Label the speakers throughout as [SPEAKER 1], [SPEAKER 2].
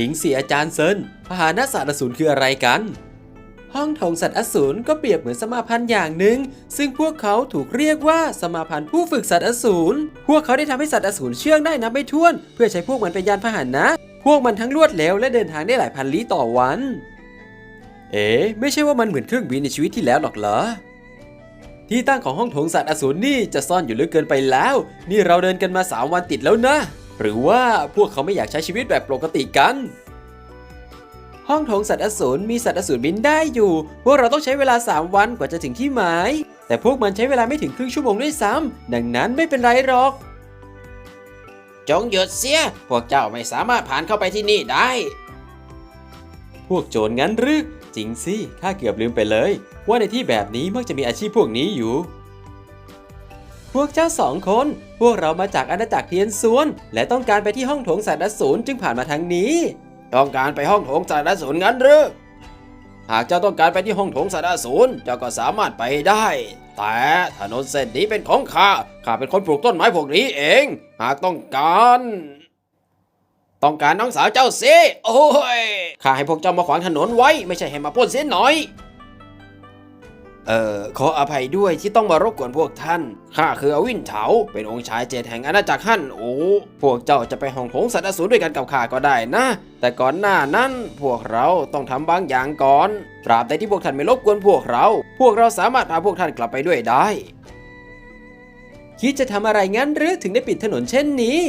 [SPEAKER 1] จริงสิอาจารย์เซินพหานะสัตว์อสูรคืออะไรกัน ห้องถงสัตว์อสูรก็เปรียบเหมือนสมาพันธ์อย่างหนึ่ง ซึ่งพวกเขาถูกเรียกว่าสมาพันธ์ผู้ฝึกสัตว์อสูร พวกเขาได้ทำให้สัตว์อสูรเชื่องได้นับไม่ถ้วน เพื่อใช้พวกมันเป็นยานพาหนะ พวกมันทั้งรวดเร็วและเดินทางได้หลายพันลี้ต่อวัน เอ๋ไม่ใช่ว่ามันเหมือนเครื่องบินในชีวิตที่แล้วหรอกเหรอที่ตั้งของห้องโถงสัตว์อสูรนี่จะซ่อนอยู่ลึกเกินไปแล้ว นี่เราเดินกันมาสามวันติดแล้วนะ หรือว่าพวกเขาไม่อยากใช้ชีวิตแบบปกติกัน ห้องโถงสัตว์อสูรมีสัตว์อสูรบินได้อยู่ พวกเราต้องใช้เวลา 3 วันกว่าจะถึงที่หมาย แต่พวกมันใช้เวลาไม่ถึงครึ่งชั่วโมงด้วยซ้ำดังนั้นไม่เป็นไรหรอก
[SPEAKER 2] จงหยุดเสีย พวกเจ้าไม่สามารถผ่านเข้าไปที่นี่ได้
[SPEAKER 1] พวกโจรงั้นหรือจริงสิข้าเกือบลืมไปเลย ว่าในที่แบบนี้มักจะมีอาชีพพวกนี้อยู่ พวกเจ้าสองคน พวกเรามาจากอาณาจักรเทียนซวน และต้องการไปที่ห้องโถงสัตว์อสูรจึงผ่านมาทางนี้
[SPEAKER 2] ต้องการไปห้องโถงสัตว์อสูรงั้นหรือ หากเจ้าต้องการไปที่ห้องโถงสัตว์อสูรเจ้าก็สามารถไปได้ แต่ถนนเส้นนี้เป็นของข้า ข้าเป็นคนปลูกต้นไม้พวกนี้เอง หากต้องการ ต้องการน้องสาวเจ้าสิ โอ้ย ข้าให้พวกเจ้ามาขวางถนนไว้ ไม่ใช่ให้มาปล้นเสียหน่อย เอ่อขออภัยด้วยที่ต้องมารบกวนพวกท่าน ข้าคืออวินเถา เป็นองค์ชายเจดแห่งอาณาจักรฮั่นโอ้ พวกเจ้าจะไปห้องโถงสัตว์อสูรด้วยกันกับข้าก็ได้นะ แต่ก่อนหน้านั้นพวกเราต้องทำบางอย่างก่อน ตราบใดที่พวกท่านไม่รบกวนพวกเรา พวกเราสามารถพาพวกท่านกลับไปด้วยได้
[SPEAKER 1] คิดจะทำอะไรงั้นหรือถึงได้ปิดถนนเช่นนี้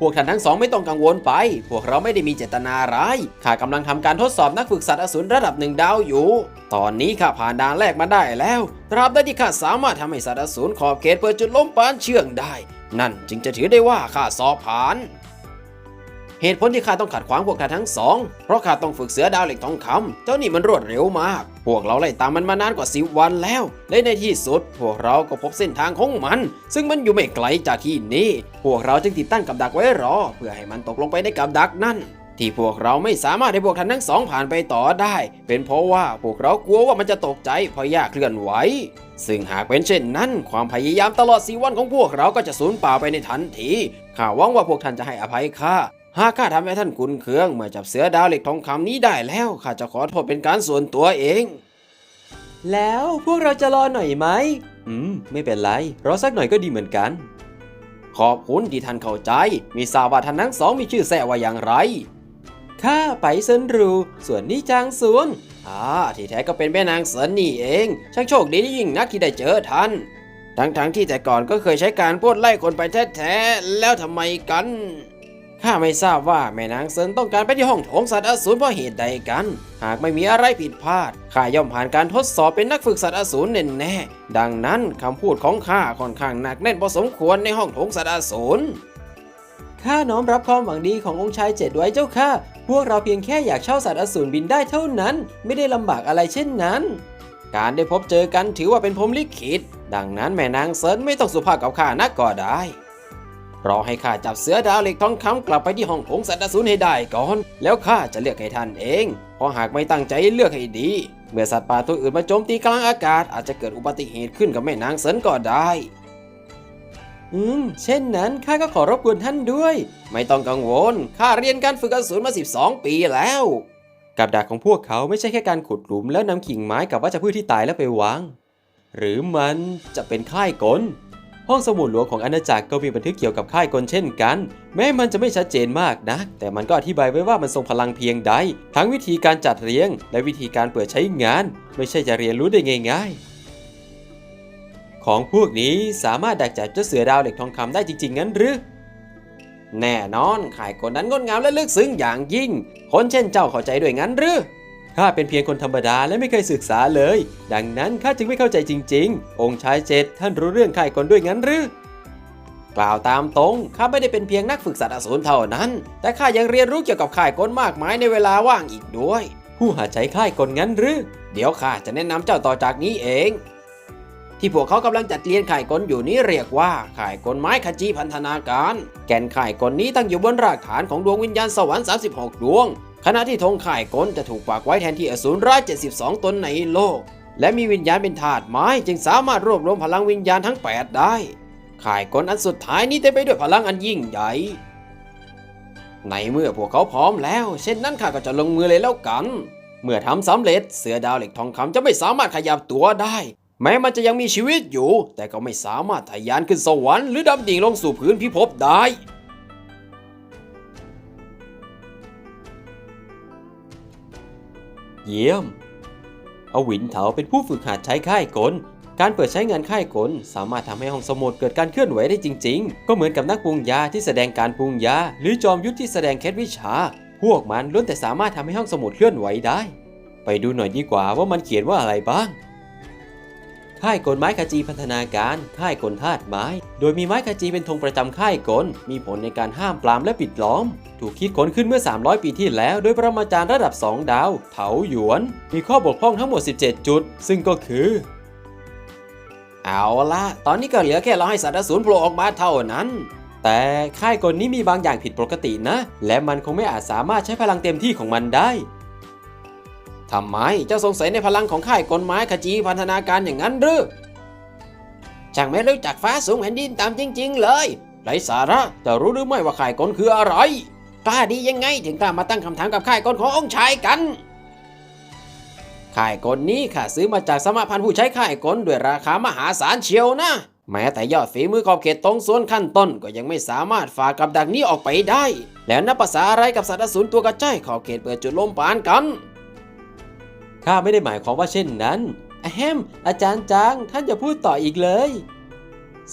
[SPEAKER 1] พวกท่านทั้งสองไม่ต้องกังวลไป พวกเราไม่ได้มีเจตนาร้ายข้ากำลังทำการทดสอบนักฝึกสัตว์อสูรระดับหนึ่งดาวอยู่ ตอนนี้ข้าผ่านด่านแรกมาได้แล้วตราบใดที่ข้าสามารถทำให้สัตว์อสูรขอบเขตเปิดจุดล้มปานเชื่องได้ นั่นจึงจะถือได้ว่าข้าสอบผ่าน เหตุผลที่ข้าต้องขัดขวางพวกท่านทั้งสอง เพราะข้าต้องฝึกเสือดาวเหล็กทองคำเจ้านี่มันรวดเร็วมาก พวกเราไล่ตามมันมานานกว่าสิบวันแล้ว และในที่สุด พวกเราก็พบเส้นทางของมัน ซึ่งมันอยู่ไม่ไกลจากที่นี่ พวกเราจึงติดตั้งกับดักไว้รอ เพื่อให้มันตกลงไปในกับดักนั่นที่พวกเราไม่สามารถให้พวกท่านทั้งสองผ่านไปต่อได้ เป็นเพราะว่าพวกเรากลัวว่ามันจะตกใจเพราะยากเคลื่อนไหว ซึ่งหากเป็นเช่นนั้น ความพยายามตลอดสีวันของพวกเราก็จะสูญเปล่าไปในทันทีข้าหวังว่าพวกท่านจะให้อภัยข้า หากข้าทำให้ท่านกุนเคืองเมื่อจับเสือดาวเหล็กทองคำนี้ได้แล้วข้าจะขอโทษเป็นการส่วนตัวเอง แล้วพวกเราจะรอหน่อยไหม อืม ไม่เป็นไร รอสักหน่อยก็ดีเหมือนกัน
[SPEAKER 2] ขอบคุณที่ท่านเข้าใจ มีทราบว่าท่านทั้งสองมีชื่อแท้ว่าอย่างไร
[SPEAKER 1] ข้าไปเซินรู ส่วนนี่จางสวง
[SPEAKER 2] อ่าที่แท้ก็เป็นแม่นางเสินนี่เอง ช่างโชคดียิ่งนักที่ได้เจอท่านทั้งๆที่แต่ก่อนก็เคยใช้การปล้นไล่คนไปแท้ๆแล้วทำไมกัน ข้าไม่ทราบว่าแม่นางเซินต้องการไปที่ห้องโถงสัตว์อสูรเพราะเหตุใดกัน หากไม่มีอะไรผิดพลาดข้าย่อมผ่านการทดสอบเป็นนักฝึกสัตว์อสูรแน่แน่ดังนั้นคำพูดของข้าค่อนข้างหนักแน่นพอสมควรในห้องโถงสัตว์อสูร
[SPEAKER 1] ข้าน้อมรับความหวังดีขององค์ชายเจ็ดไว้เจ้าค่ะ พวกเราเพียงแค่อยากเช่าสัตว์อสูรบินได้เท่านั้น ไม่ได้ลำบากอะไรเช่นนั้น
[SPEAKER 2] การได้พบเจอกันถือว่าเป็นพรมลิขิต ดังนั้นแม่นางเซินไม่ต้องสุภาพกับข้านักก็ได้ รอให้ข้าจับเสือดาวเหล็กทองคำกลับไปที่ห้องโถงสัตว์อสูรให้ได้ก่อน แล้วข้าจะเลือกให้ท่านเอง เพราะหากไม่ตั้งใจเลือกให้ดี เมื่อสัตว์ป่าตัวอื่นมาโจมตีกลางอากาศอาจจะเกิดอุบัติเหตุขึ้นกับแม่นางเซินก็ได้
[SPEAKER 1] อืม เช่นนั้นข้าก็ขอรบกวนท่านด้วย
[SPEAKER 2] ไม่ต้องกังวลข้าเรียนการฝึกอสูรมา 12 ปีแล้ว
[SPEAKER 1] กับดักของพวกเขาไม่ใช่แค่การขุดหลุมแล้วนำกิ่งไม้กับวัชพืชที่ตายแล้วไปวาง หรือมันจะเป็นค่ายกล ห้องสมุดหลวงของอาณาจักรก็มีบันทึกเกี่ยวกับค่ายกลเช่นกัน แม้มันจะไม่ชัดเจนมากนักแต่มันก็อธิบายไว้ว่ามันทรงพลังเพียงใด ทั้งวิธีการจัดเรียง และวิธีการเปิดใช้งาน ไม่ใช่จะเรียนรู้ได้ง่าย ๆ ของพวกนี้สามารถดักจับเจ้าเสือดาวเหล็กทองคำได้จริงๆงั้นหรือ
[SPEAKER 2] แน่นอนข่ายกลนั้นงดงามและลึกซึ้งอย่างยิ่ง คนเช่นเจ้าเข้าใจด้วยงั้นหรือ
[SPEAKER 1] ข้าเป็นเพียงคนธรรมดาและไม่เคยศึกษาเลย ดังนั้นข้าจึงไม่เข้าใจจริง ๆ องค์ชายเจ็ดท่านรู้เรื่องข่ายกลด้วยงั้นหรือ
[SPEAKER 2] กล่าวตามตรงข้าไม่ได้เป็นเพียงนักฝึกสัตว์อสูรเท่านั้น แต่ข้ายังเรียนรู้เกี่ยวกับข่ายกลมากมายในเวลาว่างอีกด้วย
[SPEAKER 1] ผู้หาใช้ค่ายกลงั้นหรือ
[SPEAKER 2] เดี๋ยวข้าจะแนะนำเจ้าต่อจากนี้เอง ที่พวกเขากำลังจัดเรียนข่ายกลอยู่นี้เรียกว่าข่ายกลไม้ขจีพันธนาการ แก่นข่ายกลนี้ตั้งอยู่บนรากฐานของดวงวิญญาณสวรรค์36 ดวง ขณะที่ธงข่ายกลจะถูกปักไว้แทนที่อสูรร้าย72 ตนในโลก และมีวิญญาณเป็นธาตุไม้จึงสามารถรวบรวมพลังวิญญาณทั้ง 8 ได้ ข่ายกลอันสุดท้ายนี้เต็มไปด้วยพลังอันยิ่งใหญ่ ในเมื่อพวกเขาพร้อมแล้ว เช่นนั้นข้าก็จะลงมือเลยแล้วกัน เมื่อทำสำเร็จเสือดาวเหล็กทองคำจะไม่สามารถขยับตัวได้ แม้มันจะยังมีชีวิตอยู่ แต่ก็ไม่สามารถทะยานขึ้นสวรรค์หรือดำดิ่งลงสู่พื้นพิภพได้
[SPEAKER 1] เยี่ยม เอาหวินเถาเป็นผู้ฝึกหัดใช้ค่ายกล การเปิดใช้งานค่ายกล สามารถทำให้ห้องสมุดเกิดการเคลื่อนไหวได้จริง ๆ ก็เหมือนกับนักปรุงยาที่แสดงการปรุงยา หรือจอมยุทธที่แสดงเคล็ดวิชา พวกมันล้วนแต่สามารถทำให้ห้องสมุดเคลื่อนไหวได้ ไปดูหน่อยดีกว่าว่ามันเขียนว่าอะไรบ้าง ค่ายกลไม้ขจีพัฒนาการ ค่ายกลธาตุไม้ โดยมีไม้ขจีเป็นธงประจำค่ายกล มีผลในการห้ามปรามและปิดล้อม ถูกคิดค้นขึ้นเมื่อ 300 ปีที่แล้ว โดยปรมาจารย์ระดับ 2 ดาว เถาหยวน มีข้อบกพร่องทั้งหมด 17 จุด ซึ่งก็คือ
[SPEAKER 2] เอาละตอนนี้ก็เหลือแค่เราให้สัตว์อสูรโผล่ออกมาเท่านั้น
[SPEAKER 1] แต่ค่ายกลนี้มีบางอย่างผิดปกตินะ และมันคงไม่อาจสามารถใช้พลังเต็มที่ของมันได้
[SPEAKER 2] ทำไมเจ้าสงสัยในพลังของค่ายกลไม้ขจีพันธนาการอย่างนั้นหรือช่างไม่รู้จักฟ้าสูงแผ่นดินตามจริง ๆ เลยไรสาระจะรู้หรือไม่ว่าค่ายกลคืออะไรกล้าดียังไงถึงกล้ามาตั้งคำถามกับค่ายกลขององค์ชายกันค่ายกลนี้ข้าซื้อมาจากสมาพันธ์ผู้ใช้ค่ายกลด้วยราคามหาศาลเชียวนะ แม้แต่ยอดฝีมือขอบเขตตรงส่วนขั้นต้นก็ยังไม่สามารถฝ่ากับดักนี้ออกไปได้ แล้วนับภาษาอะไรกับสัตว์อสูรตัวกระจ้อยขอบเขตเปิดจุดลมปานกัน
[SPEAKER 1] ข้าไม่ได้หมายความว่าเช่นนั้นอะแฮมอาจารย์จางท่านจะพูดต่ออีกเลย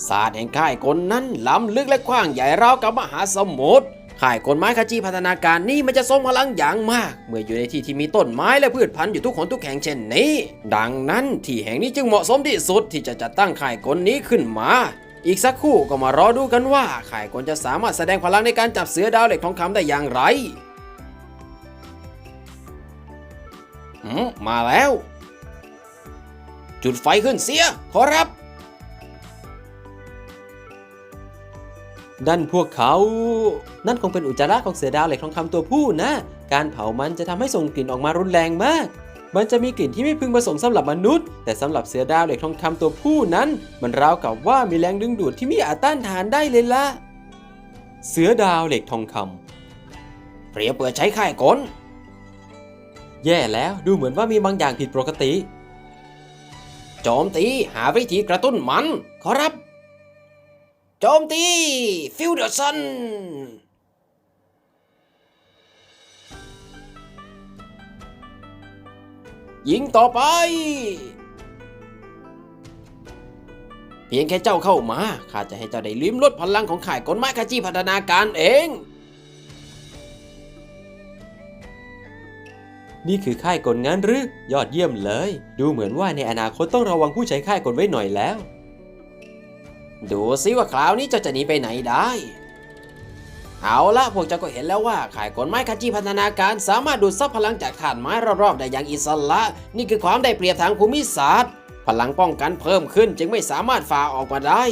[SPEAKER 2] ศาสตร์แห่งค่ายกลนั้นล้ำลึกและกว้างใหญ่ราวกับมหาสมุทรค่ายกลไม้ขจีพัฒนาการนี้มันจะทรงพลังอย่างมาก เมื่ออยู่ในที่ที่มีต้นไม้และพืชพันธุ์อยู่ทุกคนทุกแห่งเช่นนี้ ดังนั้นที่แห่งนี้จึงเหมาะสมที่สุดที่จะจัดตั้งค่ายกลนี้ขึ้นมา อีกสักครู่ก็มารอดูกันว่าค่ายกลจะสามารถแสดงพลังในการจับเสือดาวเหล็กทองคำได้อย่างไร มมาแล้ว จุดไฟขึ้นเสีย ขอรับ
[SPEAKER 1] นั่นพวกเขา นั่นคงเป็นอุจจาระของเสือดาวเหล็กทองคำตัวผู้นะ การเผามันจะทำให้ส่งกลิ่นออกมารุนแรงมาก มันจะมีกลิ่นที่ไม่พึงประสงค์สำหรับมนุษย์ แต่สำหรับเสือดาวเหล็กทองคำตัวผู้นั้น มันราวกับว่ามีแรงดึงดูดที่ไม่อาจต้านทานได้เลยละเสือดาวเหล็กทองคำ
[SPEAKER 2] เปรียบเปิดใช้ค่ายกล
[SPEAKER 1] แย่แล้วดูเหมือนว่ามีบางอย่างผิดปกติ
[SPEAKER 2] โจมตีหาวิธีกระตุ้นมัน ขอรับ โจมตีฟิวเดอร์ซันยิงต่อไป เพียงแค่เจ้าเข้ามาข้าจะให้เจ้าได้ลิ้มรสพลังของข่ายกลไม้ขจีพัฒนาการเอง
[SPEAKER 1] นี่คือค่ายกลงั้นหรือยอดเยี่ยมเลย ดูเหมือนว่าในอนาคตต้องระวังผู้ใช้ค่ายกลไว้หน่อยแล้ว
[SPEAKER 2] ดูซิว่าคราวนี้เจ้าจะหนีไปไหนได้ เอาละพวกเจ้าก็เห็นแล้วว่าข่ายกลไม้ขจีพัฒนาการสามารถดูดซับพลังจากฐานไม้รอบๆได้อย่างอิสระ นี่คือความได้เปรียบทางภูมิศาสตร์ พลังป้องกันเพิ่มขึ้นจึงไม่สามารถฝ่าออกมาได้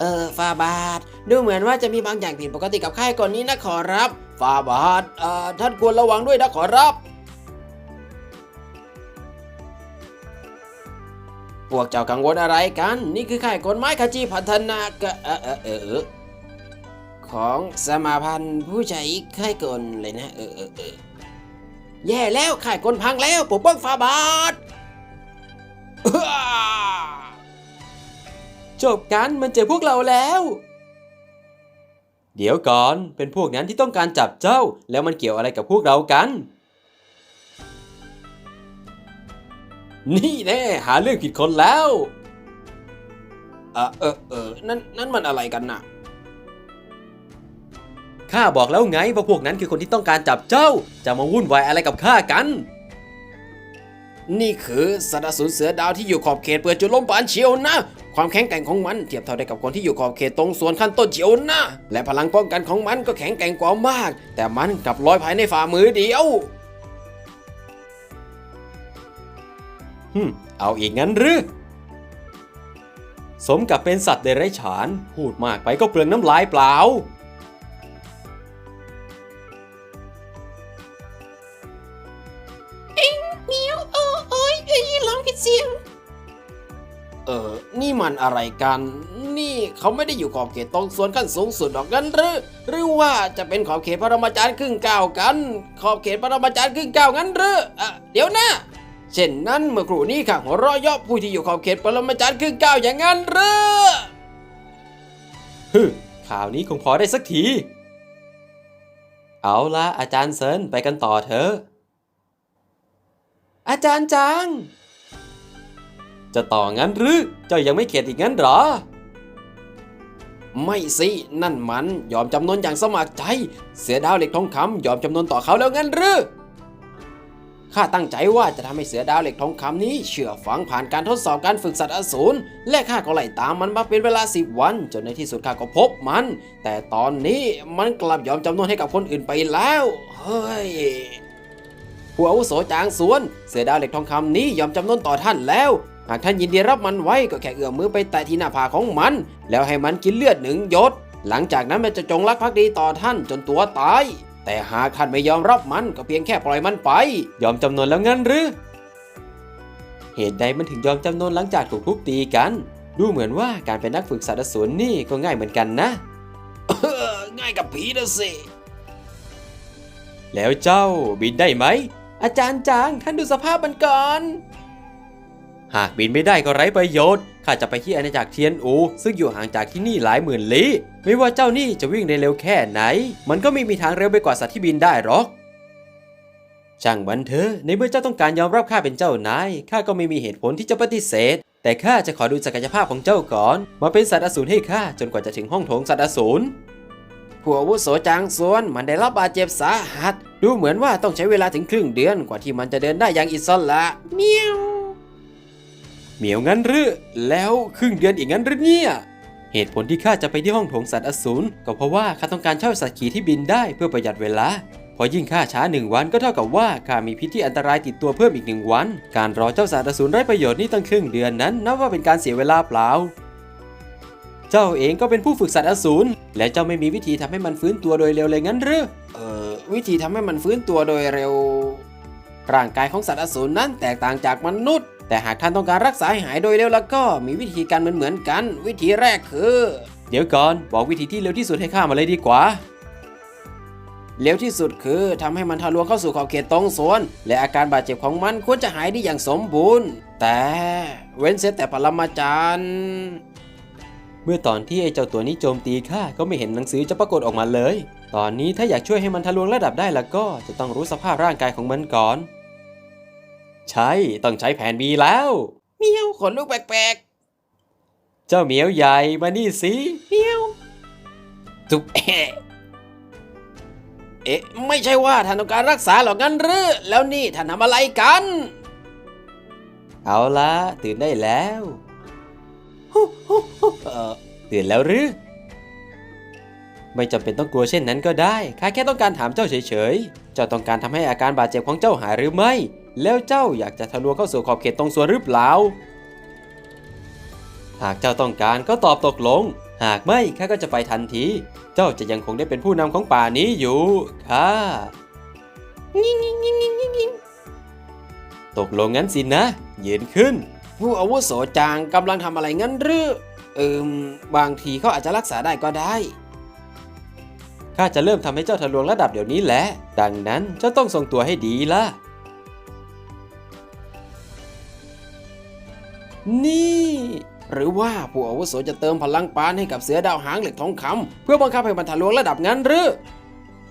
[SPEAKER 2] เออฟาบาท ดูเหมือนว่าจะมีบางอย่างผิดปกติกับค่ายก่อนนี้นะขอรับ ฟาบาทท่านควรระวังด้วยนะขอรับ พวกเจ้ากังวลอะไรกัน นี่คือค่ายกฎไม้ขจีพัฒนากะเออเออเออเออของสมาพันธ์ผู้ใช้ค่ายกลเลยนะเออเออเออแย่แล้วค่ายกลพังแล้วปกป้องฟาบาท
[SPEAKER 1] จบกันมันเจอพวกเราแล้ว เดี๋ยวก่อน เป็นพวกนั้นที่ต้องการจับเจ้า แล้วมันเกี่ยวอะไรกับพวกเรากัน นี่แน่หาเรื่องผิดคนแล้ว
[SPEAKER 2] เออเออเออนั่นนั่นมันอะไรกันน่ะ
[SPEAKER 1] ข้าบอกแล้วไงว่าพวกนั้นคือคนที่ต้องการจับเจ้า จะมาวุ่นวายอะไรกับข้ากัน
[SPEAKER 2] นี่คือสัตว์อสูรเสือดาวที่อยู่ขอบเขตเปิดจุดล้มปานเชียวนะ ความแข็งแกร่งของมันเทียบเท่าได้กับคนที่อยู่ขอบเขตตรงส่วนขั้นต้นเชียวนะและพลังป้องกันของมันก็แข็งแกร่งกว่ามาก แต่มันกลับลอยภายในฝ่ามือเดียว
[SPEAKER 1] ฮึมเอาอีกงั้นหรือ สมกับเป็นสัตว์เดรัจฉาน พูดมากไปก็เปลืองน้ำลายเปล่า
[SPEAKER 3] อ้ยเอ้ยร้องผิดเสียง
[SPEAKER 2] เออนี่มันอะไรกัน นี่เขาไม่ได้อยู่ขอบเขตตรงส่วนขั้นสูงสุดหรอกกันหรือ หรือว่าจะเป็นขอบเขตปรมาจารย์ครึ่งก้าวกัน ขอบเขตปรมาจารย์ครึ่งก้าวงั้นหรืออะเดี๋ยวนะเช่นนั้นเมื่อครู่นี้ข้าหัวเราะเยาะผู้ที่อยู่ขอบเขตปรมาจารย์ครึ่งก้าวอย่างนั้นหรือ
[SPEAKER 1] ฮึข่าวนี้คงพอได้สักที เอาละอาจารย์เซินไปกันต่อเถอะอาจารย์จัง จะต่องั้นหรือเจ้ายังไม่เข็ดอีกงั้นหรอ
[SPEAKER 2] ไม่สิ นั่นมันยอมจำนนอย่างสมัครใจ เสือดาวเหล็กทองคำยอมจำนนต่อเขาแล้วงั้นหรือข้าตั้งใจว่าจะทำให้เสือดาวเหล็กทองคำนี้เชื่อฟังผ่านการทดสอบการฝึกสัตว์อสูรและข้าก็ไล่ตามมันมาเป็นเวลาสิบวัน จนในที่สุดข้าก็พบมัน แต่ตอนนี้มันกลับยอมจำนนให้กับคนอื่นไปแล้ว เฮ้ยผู้อาวุโสจางสวน เสือดาวเหล็กทองคำนี้ยอมจำนนต่อท่านแล้ว หากท่านยินดีรับมันไว้ก็แค่เอื้อมมือไปแตะที่หน้าผากของมัน แล้วให้มันกินเลือดหนึ่งหยด หลังจากนั้นมันจะจงรักภักดีต่อท่านจนตัวตาย แต่หากท่านไม่ยอมรับมันก็เพียงแค่ปล่อยมันไป
[SPEAKER 1] ยอมจำนนแล้วงั้นหรือ เหตุใดมันถึงยอมจำนนหลังจากถูกทุบตีกัน ดูเหมือนว่าการเป็นนักฝึกสัตว์สูรนี่ก็ง่ายเหมือนกันนะ
[SPEAKER 2] ง่ายกับผีนะสิ
[SPEAKER 1] แล้วเจ้าบินได้ไหมอาจารย์จางท่านดูสภาพมันก่อน หากบินไม่ได้ก็ไร้ประโยชน์ข้าจะไปที่อาณาจักรเทียนอู ซึ่งอยู่ห่างจากที่นี่หลายหมื่นลี้ไม่ว่าเจ้านี่จะวิ่งได้เร็วแค่ไหน มันก็ไม่มีทางเร็วไปกว่าสัตว์ที่บินได้หรอกช่างมันเถอะในเมื่อเจ้าต้องการยอมรับข้าเป็นเจ้านายข้าก็ไม่มีเหตุผลที่จะปฏิเสธ แต่ข้าจะขอดูศักยภาพของเจ้าก่อน มาเป็นสัตว์อสูรให้ข้าจนกว่าจะถึงห้องโถงสัตว์อสูร
[SPEAKER 2] ผู้อาวุโสจางสวนมันได้รับบาดเจ็บสาหัส ดูเหมือนว่าต้องใช้เวลาถึงครึ่งเดือนกว่าที่มันจะเดินได้อย่างอิสระเมียว
[SPEAKER 1] เหมียวงั้นหรือแล้วครึ่งเดือนอีกงั้นหรือเนี่ยเหตุผลที่ข้าจะไปที่ห้องโถงสัตว์อสูรก็เพราะว่าข้าต้องการเช่าสัตว์ขี่ที่บินได้เพื่อประหยัดเวลาพอยิ่งข้าช้าหนึ่งวันก็เท่ากับว่าข้ามีพิษที่อันตรายติดตัวเพิ่มอีกหนึ่งวัน การรอเจ้าสัตว์อสูรไร้ประโยชน์นี่ตั้งครึ่งเดือนนั้นนับว่าเป็นการเสียเวลาเปล่า เจ้าเองก็เป็นผู้ฝึกสัตว์อสูรและเจ้าไม่มีวิธีทำให้มันฟื้นตัวโดยเร็วเลยงั้นหรือ
[SPEAKER 2] เอ่อวิธีทำให้มันฟื้นตัวโดยเร็ว ร่างกายของสัตว์อสูรนั้นแตกต่างจากมนุษย์ แต่หากท่านต้องการรักษาให้หายโดยเร็วแล้วก็มีวิธีการเหมือนเหมือนๆกัน วิธีแรกคือ
[SPEAKER 1] เดี๋ยวก่อนบอกวิธีที่เร็วที่สุดให้ข้ามาเลยดีกว่า
[SPEAKER 2] เร็วที่สุดคือทำให้มันทะลวงเข้าสู่ขอบเขตตรงส่วน และอาการบาดเจ็บของมันควรจะหายได้อย่างสมบูรณ์ แต่เว้นเสียแต่ปรมาจารย์
[SPEAKER 1] เมื่อตอนที่ไอ้เจ้าตัวนี้โจมตีข้าก็ไม่เห็นหนังสือจะปรากฏออกมาเลย ตอนนี้ถ้าอยากช่วยให้มันทะลวงระดับได้แล้วก็จะต้องรู้สภาพร่างกายของมันก่อน ใช่ ต้องใช้แผน B แล้ว
[SPEAKER 2] เมียวขนลุกแปลก
[SPEAKER 1] เจ้าเหมียวใหญ่มานี่สิ
[SPEAKER 2] ๆเมียวทุบเอะเอ๊ะ ไม่ใช่ว่าท่านต้องการรักษาหรอกงั้นหรือ แล้วนี่ท่านทำอะไรกัน
[SPEAKER 1] เอาละตื่นได้แล้ว
[SPEAKER 2] เออ
[SPEAKER 1] ตื่นแล้วหรือ ไม่จำเป็นต้องกลัวเช่นนั้นก็ได้ข้าแค่ต้องการถามเจ้าเฉยๆ เจ้าต้องการทำให้อาการบาดเจ็บของเจ้าหายหรือไม่ แล้วเจ้าอยากจะทะลวงเข้าสู่ขอบเขตตรงส่วนหรือเปล่า หากเจ้าต้องการก็ตอบตกลง หากไม่ข้าก็จะไปทันที เจ้าจะยังคงได้เป็นผู้นำของป่านี้อยู่ค่ะตกลงงั้นสินะยืนขึ้น
[SPEAKER 2] ผู้อาวุโสจางกำลังทำอะไรงั้นหรือเอิมบางทีเขาอาจจะรักษาได้ก็ได้
[SPEAKER 1] ข้าจะเริ่มทำให้เจ้าทะลวงระดับเดี๋ยวนี้แหละ ดังนั้นเจ้าต้องทรงตัวให้ดีล่ะ นี่
[SPEAKER 2] หรือว่าผู้อาวุโสจะเติมพลังปานให้กับเสือดาวหางเหล็กทองคำเพื่อบังคับให้มันทะลวงระดับงั้นหรือ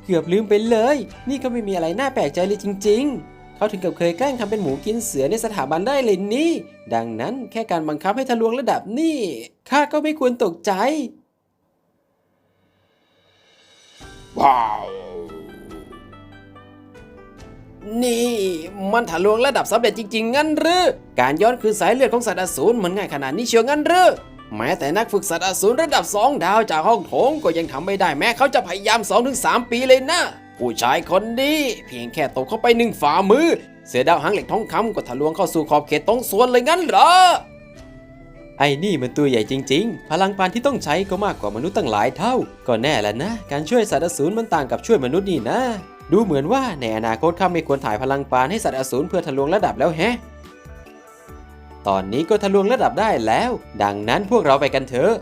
[SPEAKER 1] เกือบลืมไปเลย นี่ก็ไม่มีอะไรน่าแปลกใจเลยจริงๆเขาถึงกับเคยแกล้งทำเป็นหมูกินเสือในสถาบันได้เลยนี่ ดังนั้นแค่การบังคับให้ทะลวงระดับนี่ข้าก็ไม่ควรตกใจ
[SPEAKER 2] ว้าว นี่มันทะลวงระดับสำเร็จจริง ๆ งั้นหรือ การย้อนคืนสายเลือดของสัตว์อสูรมันง่ายขนาดนี้เชียวงั้นหรือแม้แต่นักฝึกสัตว์อสูรระดับ2ดาวจากห้องโถงก็ยังทำไม่ได้แม้เขาจะพยายาม 2-3 ปีเลยนะ ผู้ชายคนนี้เพียงแค่ตกเข้าไปหนึ่งฝ่ามือ เสือดาวหางเหล็กทองคำก็ทะลวงเข้าสู่ขอบเขตตรงส่วนเลยงั้นเหรอ
[SPEAKER 1] ไอ้นี่มันตัวใหญ่จริง ๆ พลังปานที่ต้องใช้ก็มากกว่ามนุษย์ตั้งหลายเท่า ก็แน่แหละนะ การช่วยสัตว์อสูรมันต่างกับช่วยมนุษย์นี่นะ ดูเหมือนว่าในอนาคตข้าไม่ควรถ่ายพลังปานให้สัตว์อสูรเพื่อทะลวงระดับแล้วแฮะ ตอนนี้ก็ทะลวงระดับได้แล้ว ดังนั้นพวกเราไปกันเถอะ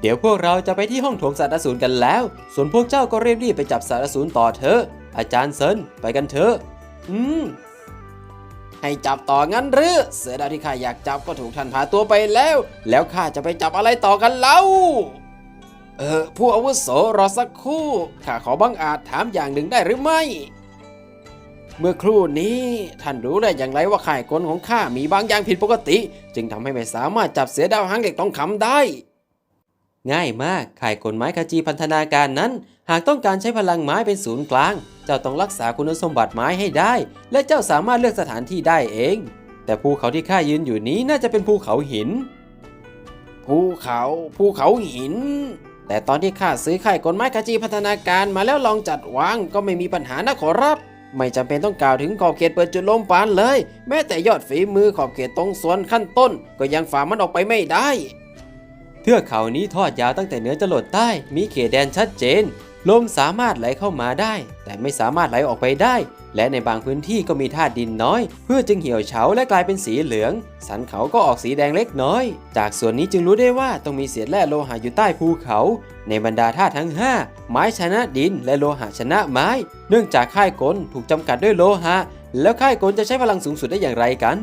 [SPEAKER 1] เดี๋ยวพวกเราจะไปที่ห้องโถงสัตว์อสูรกันแล้ว ส่วนพวกเจ้าก็เรียบรีบไปจับสัตว์อสูรต่อเถอะ อาจารย์เซินไปกันเถอะ อืม
[SPEAKER 2] ให้จับต่องั้นหรือเสือดาวที่ข้าอยากจับก็ถูกท่านพาตัวไปแล้ว แล้วข้าจะไปจับอะไรต่อกันเล่า เออผู้อาวุโสรอสักครู่ข้าขอบังอาจถามอย่างหนึ่งได้หรือไม่ เมื่อครู่นี้ท่านรู้ได้อย่างไรว่าข่ายกลของข้ามีบางอย่างผิดปกติ จึงทำให้ไม่สามารถจับเสือดาวหางเหล็กทองคำได้
[SPEAKER 1] ง่ายมากข่ายกลไม้ขจีพันธนาการนั้น หากต้องการใช้พลังไม้เป็นศูนย์กลาง เจ้าต้องรักษาคุณสมบัติไม้ให้ได้ และเจ้าสามารถเลือกสถานที่ได้เอง แต่ภูเขาที่ข้ายืนอยู่นี้น่าจะเป็นภูเขาหิน
[SPEAKER 2] ภูเขาภูเขาหิน แต่ตอนที่ข้าซื้อไข่กลไม้ขจีพัฒนาการมาแล้วลองจัดวางก็ไม่มีปัญหานะขอรับ ไม่จำเป็นต้องกล่าวถึงขอบเขตเปิดจุดลมปานเลย แม้แต่ยอดฝีมือขอบเขตตรงส่วนขั้นต้น ก็ยังฝ่ามันออกไปไม่ได้
[SPEAKER 1] เทือกเขานี้ทอดยาวตั้งแต่เหนือจรดใต้ มีเขตแดนชัดเจน ลมสามารถไหลเข้ามาได้ แต่ไม่สามารถไหลออกไปได้ และในบางพื้นที่ก็มีธาตุดินน้อย เพื่อจึงเหี่ยวเฉาและกลายเป็นสีเหลือง สันเขาก็ออกสีแดงเล็กน้อย จากส่วนนี้จึงรู้ได้ว่าต้องมีเศษแร่โลหะอยู่ใต้ภูเขา ในบรรดาธาตุทั้ง 5 ไม้ชนะดินและโลหะชนะไม้ เนื่องจากค่ายกลถูกจำกัดด้วยโลหะ แล้วค่ายกลจะใช้พลังสูงสุดได้อย่างไรกัน